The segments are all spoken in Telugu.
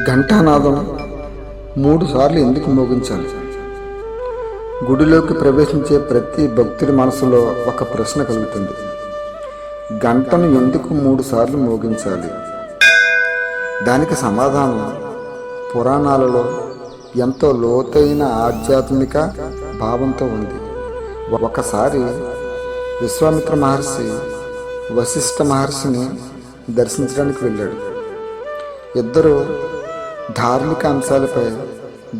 ఘంటానాదం మూడుసార్లు ఎందుకు మోగించాలి? గుడిలోకి ప్రవేశించే ప్రతి భక్తుడి మనసులో ఒక ప్రశ్న కలుగుతుంది. గంటను ఎందుకు మూడు సార్లు మోగించాలి? దానికి సమాధానం పురాణాలలో ఎంతో లోతైన ఆధ్యాత్మిక భావంతో ఉంది. ఒకసారి విశ్వామిత్ర మహర్షి వశిష్ఠ మహర్షిని దర్శించడానికి వెళ్ళాడు. ఇద్దరు ధార్మిక అంశాలపై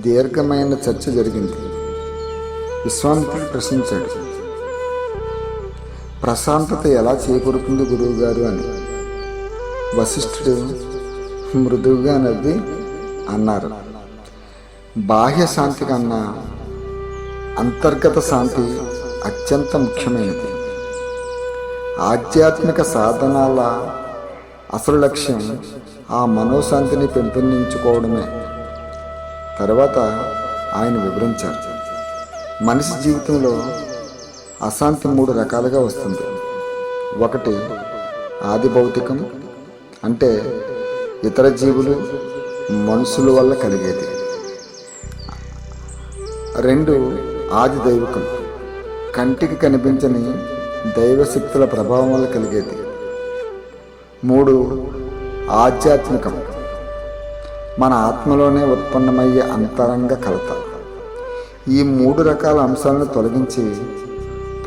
దీర్ఘమైన చర్చ జరిగింది. విశ్వామిత్రుడు ప్రశ్నించాడు ప్రశాంతత ఎలా చేకూరుతుంది గురువు గారు అని. వశిష్ఠుడు మృదువుగా నవ్వి అన్నారు బాహ్య శాంతి కన్నా అంతర్గత శాంతి అత్యంత ముఖ్యమైనది. ఆధ్యాత్మిక సాధనాల అసలు లక్ష్యం ఆ మనోశాంతిని పెంపొందించుకోవడమే. తర్వాత ఆయన వివరించారు. మనిషి జీవితంలో అశాంతి మూడు రకాలుగా వస్తుంది. ఒకటి ఆది భౌతికం అంటే ఇతర జీవులు మనుషుల వల్ల కలిగేది. రెండు ఆది దైవికం కంటికి కనిపించని దైవశక్తుల ప్రభావం వల్ల కలిగేది. మూడు ఆధ్యాత్మికం. మన ఆత్మలోనే ఉత్పన్నమయ్యే అంతరంగ కలత. ఈ మూడు రకాల అంశాలను తొలగించి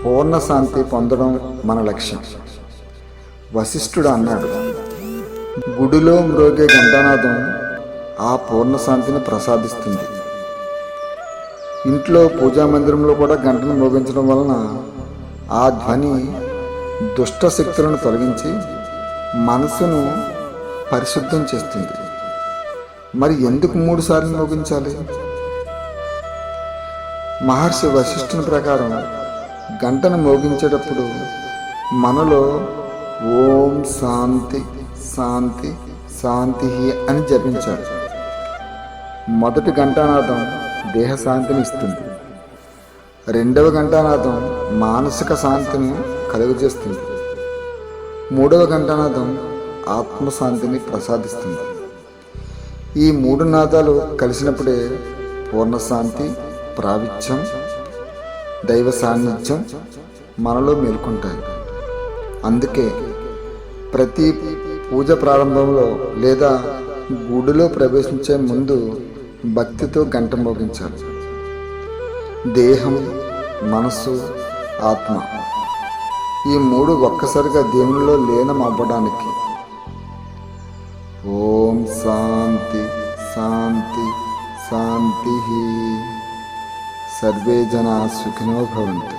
పూర్ణ శాంతి పొందడం మన లక్ష్యం. వశిష్ఠుడు అన్నాడు గుడిలో మ్రోగే గంటానాదం ఆ పూర్ణ శాంతిని ప్రసాదిస్తుంది. ఇంట్లో పూజా మందిరంలో కూడా గంటను మోగించడం వలన ఆ ధ్వని దుష్ట శక్తులను తొలగించి మనసును పరిశుద్ధం చేస్తుంది. మరి ఎందుకు మూడుసార్లు మోగించాలి మహర్షి వశిష్ఠుని ప్రకారం గంటను మోగించేటప్పుడు మనలో ఓం శాంతి శాంతి శాంతి అని జపించాలి. మొదటి గంటానాదం దేహ శాంతిని ఇస్తుంది. రెండవ గంటానాదం మానసిక శాంతిని కలుగజేస్తుంది. మూడవ గంటానాదం ఆత్మశాంతిని ప్రసాదిస్తుంది. ఈ మూడు నాదాలు కలిసినప్పుడే పూర్ణశాంతి ప్రావిత్యం దైవ సాన్నిధ్యం మనలో మేల్కొంటాయి. అందుకే ప్రతి పూజ ప్రారంభంలో లేదా గుడిలో ప్రవేశించే ముందు భక్తితో గంట మోగించాలి. దేహం మనస్సు ఆత్మ. ఈ మూడు ఒక్కసారిగా దేవునిలో లీనం అవ్వడానికి ఓం శాంతి శాంతి శాంతి. సర్వే జనా సుఖినో భవంతు.